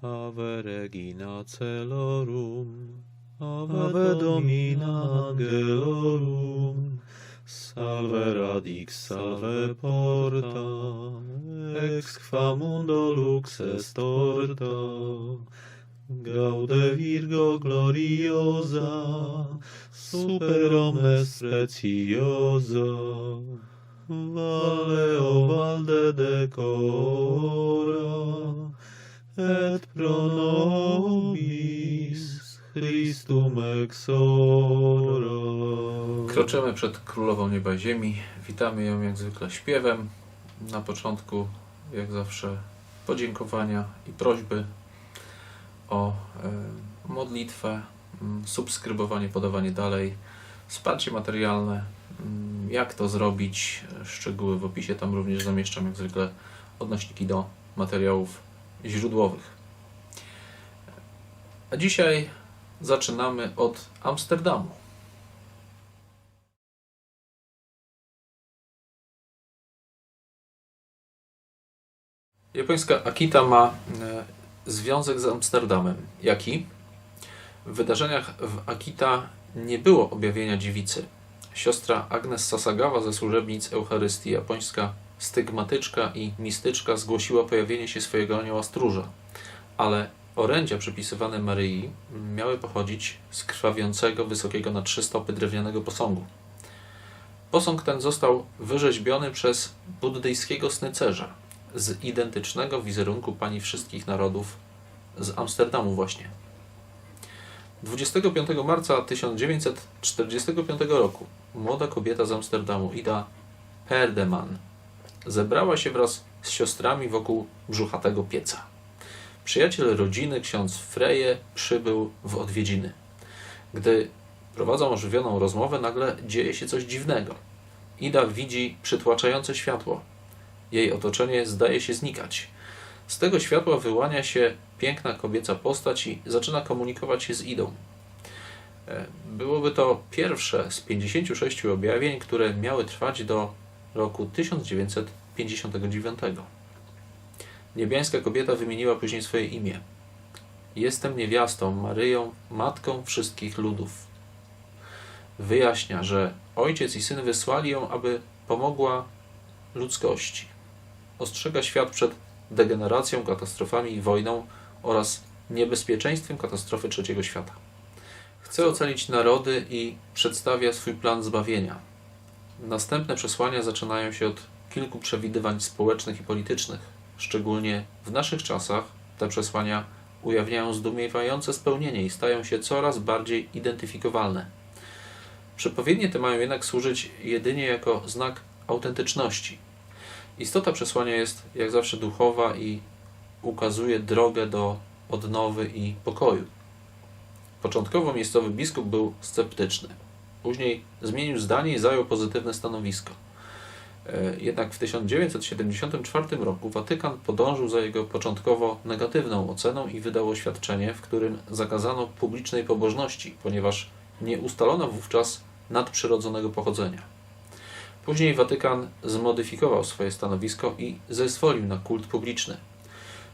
Ave Regina Celorum, Ave Domina Angelorum, Salve Radix, salve Porta, Ex qua mundo lux est torta, Gaude Virgo gloriosa, Super omnes preciosa, Vale o valde decora, et pro nobis Christum exora. Kroczymy przed Królową Nieba i Ziemi. Witamy ją jak zwykle śpiewem. Na początku, jak zawsze, podziękowania i prośby o e, modlitwę, subskrybowanie, podawanie dalej, wsparcie materialne. Jak to zrobić? Szczegóły w opisie. Tam również zamieszczam jak zwykle odnośniki do materiałów źródłowych. A dzisiaj zaczynamy od Amsterdamu. Japońska Akita ma e, związek z Amsterdamem. Jaki? W wydarzeniach w Akita nie było objawienia dziewicy. Siostra Agnes Sasagawa ze służebnic Eucharystii, japońska stygmatyczka i mistyczka, zgłosiła pojawienie się swojego anioła stróża, ale orędzia przypisywane Maryi miały pochodzić z krwawiącego, wysokiego na trzy stopy drewnianego posągu. Posąg ten został wyrzeźbiony przez buddyjskiego snycerza z identycznego wizerunku Pani Wszystkich Narodów z Amsterdamu właśnie. 25 marca 1945 roku młoda kobieta z Amsterdamu, Ida Perdeman, zebrała się wraz z siostrami wokół brzuchatego pieca. Przyjaciel rodziny, ksiądz Freje, przybył w odwiedziny. Gdy prowadzą ożywioną rozmowę, nagle dzieje się coś dziwnego. Ida widzi przytłaczające światło. Jej otoczenie zdaje się znikać. Z tego światła wyłania się piękna kobieca postać i zaczyna komunikować się z Idą. E, Byłoby to pierwsze z 56 objawień, które miały trwać do roku 1959. Niebiańska kobieta wymieniła później swoje imię. Jestem niewiastą, Maryją, matką wszystkich ludów. Wyjaśnia, że ojciec i syn wysłali ją, aby pomogła ludzkości. Ostrzega świat przed degeneracją, katastrofami i wojną oraz niebezpieczeństwem katastrofy trzeciego świata. Chce ocalić narody i przedstawia swój plan zbawienia. Następne przesłania zaczynają się od kilku przewidywań społecznych i politycznych. Szczególnie w naszych czasach te przesłania ujawniają zdumiewające spełnienie i stają się coraz bardziej identyfikowalne. Przepowiednie te mają jednak służyć jedynie jako znak autentyczności. Istota przesłania jest jak zawsze duchowa i ukazuje drogę do odnowy i pokoju. Początkowo miejscowy biskup był sceptyczny. Później zmienił zdanie i zajął pozytywne stanowisko. E, Jednak w 1974 roku Watykan podążył za jego początkowo negatywną oceną i wydał oświadczenie, w którym zakazano publicznej pobożności, ponieważ nie ustalono wówczas nadprzyrodzonego pochodzenia. Później Watykan zmodyfikował swoje stanowisko i zezwolił na kult publiczny.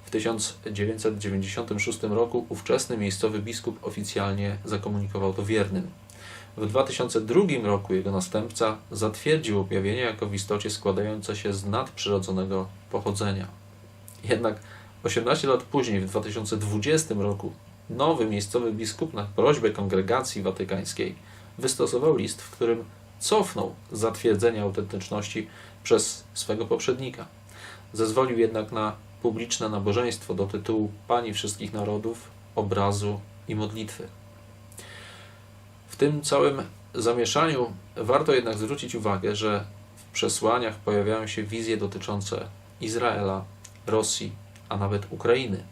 W 1996 roku ówczesny miejscowy biskup oficjalnie zakomunikował to wiernym. W 2002 roku jego następca zatwierdził objawienie jako w istocie składające się z nadprzyrodzonego pochodzenia. Jednak 18 lat później, w 2020 roku, nowy miejscowy biskup na prośbę kongregacji watykańskiej wystosował list, w którym cofnął zatwierdzenie autentyczności przez swego poprzednika. Zezwolił jednak na publiczne nabożeństwo do tytułu Pani Wszystkich Narodów, obrazu i modlitwy. W tym całym zamieszaniu warto jednak zwrócić uwagę, że w przesłaniach pojawiają się wizje dotyczące Izraela, Rosji, a nawet Ukrainy.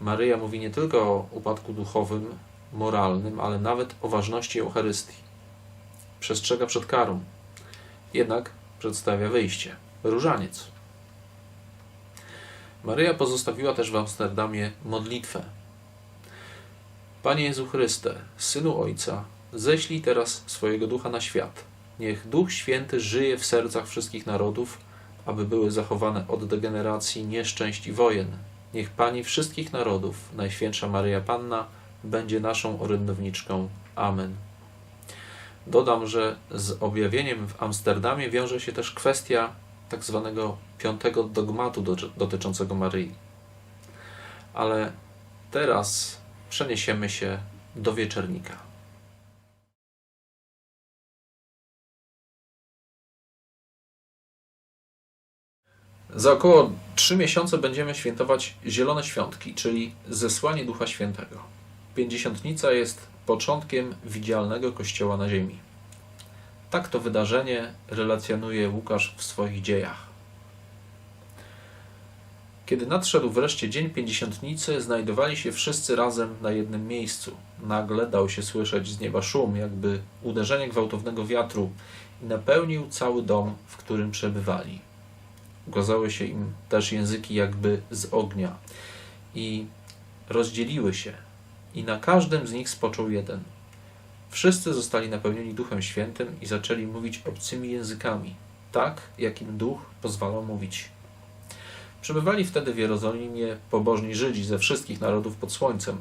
Maryja mówi nie tylko o upadku duchowym, moralnym, ale nawet o ważności Eucharystii. Przestrzega przed karą, jednak przedstawia wyjście różaniec. Maryja pozostawiła też w Amsterdamie modlitwę. Panie Jezu Chryste, Synu Ojca, ześlij teraz swojego ducha na świat. Niech Duch Święty żyje w sercach wszystkich narodów, aby były zachowane od degeneracji, nieszczęść i wojen, Niech Pani wszystkich narodów, Najświętsza Maryja Panna, będzie naszą orędowniczką. Amen. Dodam, że z objawieniem w Amsterdamie wiąże się też kwestia tak zwanego piątego dogmatu do- dotyczącego Maryi. Ale teraz przeniesiemy się do wieczernika. Za około 3 miesiące będziemy świętować Zielone Świątki, czyli zesłanie Ducha Świętego. Pięćdziesiątnica jest początkiem widzialnego Kościoła na ziemi. Tak to wydarzenie relacjonuje Łukasz w swoich dziejach. Kiedy nadszedł wreszcie dzień pięćdziesiątnicy, znajdowali się wszyscy razem na jednym miejscu. Nagle dał się słyszeć z nieba szum, jakby uderzenie gwałtownego wiatru i napełnił cały dom, w którym przebywali. Ukazały się im też języki jakby z ognia i rozdzieliły się i na każdym z nich spoczął jeden. Wszyscy zostali napełnieni Duchem Świętym i zaczęli mówić obcymi językami, tak jak im Duch pozwalał mówić. Przebywali wtedy w Jerozolimie pobożni Żydzi ze wszystkich narodów pod słońcem.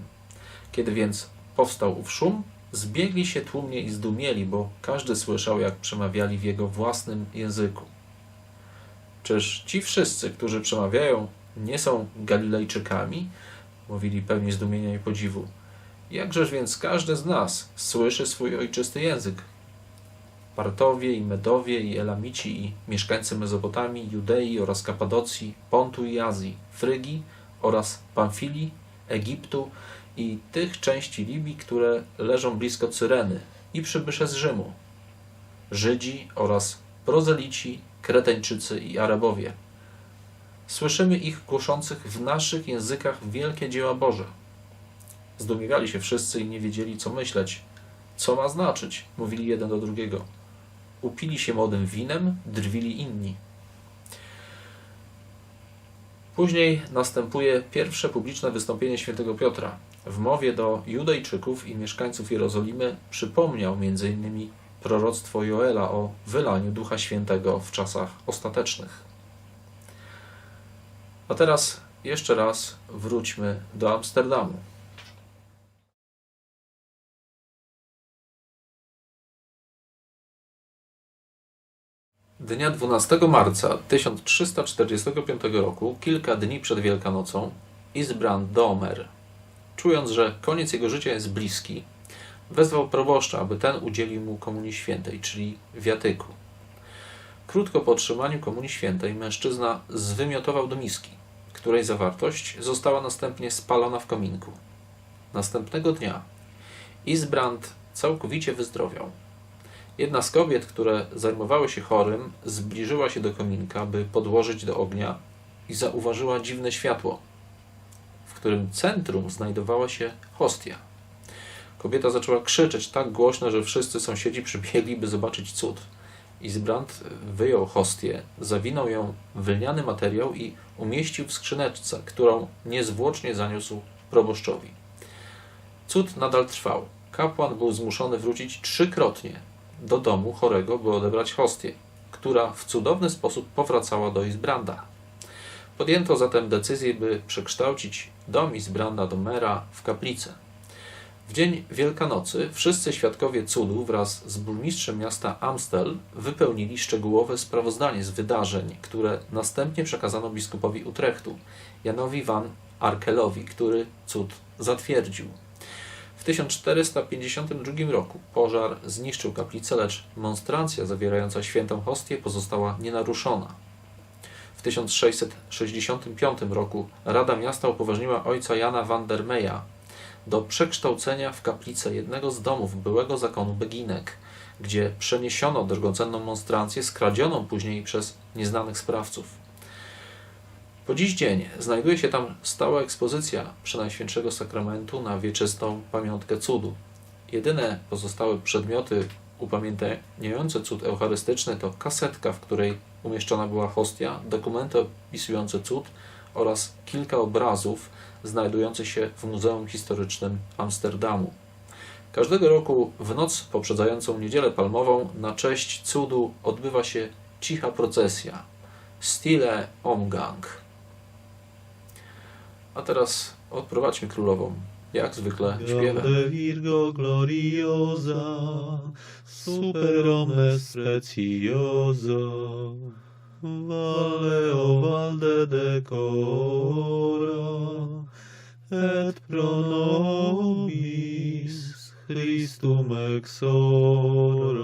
Kiedy więc powstał ów szum, zbiegli się tłumnie i zdumieli, bo każdy słyszał, jak przemawiali w jego własnym języku. Czyż ci wszyscy, którzy przemawiają, nie są Galilejczykami? Mówili pełni zdumienia i podziwu. Jakżeż więc każdy z nas słyszy swój ojczysty język? Partowie i Medowie i Elamici i mieszkańcy Mezopotamii, Judei oraz Kapadocji, Pontu i Azji, Frygii oraz Pamfilii, Egiptu i tych części Libii, które leżą blisko Cyreny i przybysze z Rzymu, Żydzi oraz prozelici, Kreteńczycy i Arabowie. Słyszymy ich głoszących w naszych językach wielkie dzieła Boże. Zdumiewali się wszyscy i nie wiedzieli, co myśleć. Co ma znaczyć? Mówili jeden do drugiego. Upili się młodym winem, drwili inni. Później następuje pierwsze publiczne wystąpienie świętego Piotra. W mowie do Judejczyków i mieszkańców Jerozolimy przypomniał m.in. proroctwo Joela o wylaniu Ducha Świętego w czasach ostatecznych. A teraz jeszcze raz wróćmy do Amsterdamu. Dnia 12 marca 1345 roku, kilka dni przed Wielkanocą, Isbrand Domer, czując, że koniec jego życia jest bliski, wezwał proboszcza, aby ten udzielił mu Komunii Świętej, czyli wiatyku. Krótko po otrzymaniu Komunii Świętej mężczyzna zwymiotował do miski, której zawartość została następnie spalona w kominku. Następnego dnia Isbrand całkowicie wyzdrowiał. Jedna z kobiet, które zajmowały się chorym, zbliżyła się do kominka, by podłożyć do ognia i zauważyła dziwne światło, w którym centrum znajdowała się hostia. Kobieta zaczęła krzyczeć tak głośno, że wszyscy sąsiedzi przybiegli, by zobaczyć cud. Izbrand wyjął hostię, zawinął ją w lniany materiał i umieścił w skrzyneczce, którą niezwłocznie zaniósł proboszczowi. Cud nadal trwał. Kapłan był zmuszony wrócić trzykrotnie do domu chorego, by odebrać hostię, która w cudowny sposób powracała do Izbranda. Podjęto zatem decyzję, by przekształcić dom Izbranda Domera w kaplicę. W dzień Wielkanocy wszyscy świadkowie cudu wraz z burmistrzem miasta Amstel wypełnili szczegółowe sprawozdanie z wydarzeń, które następnie przekazano biskupowi Utrechtu, Janowi van Arkelowi, który cud zatwierdził. W 1452 roku pożar zniszczył kaplicę, lecz monstrancja zawierająca świętą hostię pozostała nienaruszona. W 1665 roku Rada Miasta upoważniła ojca Jana van der Meya do przekształcenia w kaplicę jednego z domów byłego zakonu Beginek, gdzie przeniesiono drogocenną monstrancję skradzioną później przez nieznanych sprawców. Po dziś dzień znajduje się tam stała ekspozycja Przenajświętszego Sakramentu na wieczystą pamiątkę cudu. Jedyne pozostałe przedmioty upamiętniające cud eucharystyczny to kasetka, w której umieszczona była hostia, dokumenty opisujące cud oraz kilka obrazów znajdujących się w Muzeum Historycznym Amsterdamu. Każdego roku w noc poprzedzającą Niedzielę Palmową na cześć cudu odbywa się cicha procesja Stille Omgang. A teraz odprowadźmy królową, jak zwykle śpiewa. Virgo gloriosa, super omnes preciosa, valle o valde decora, et pro nobis Christum exora.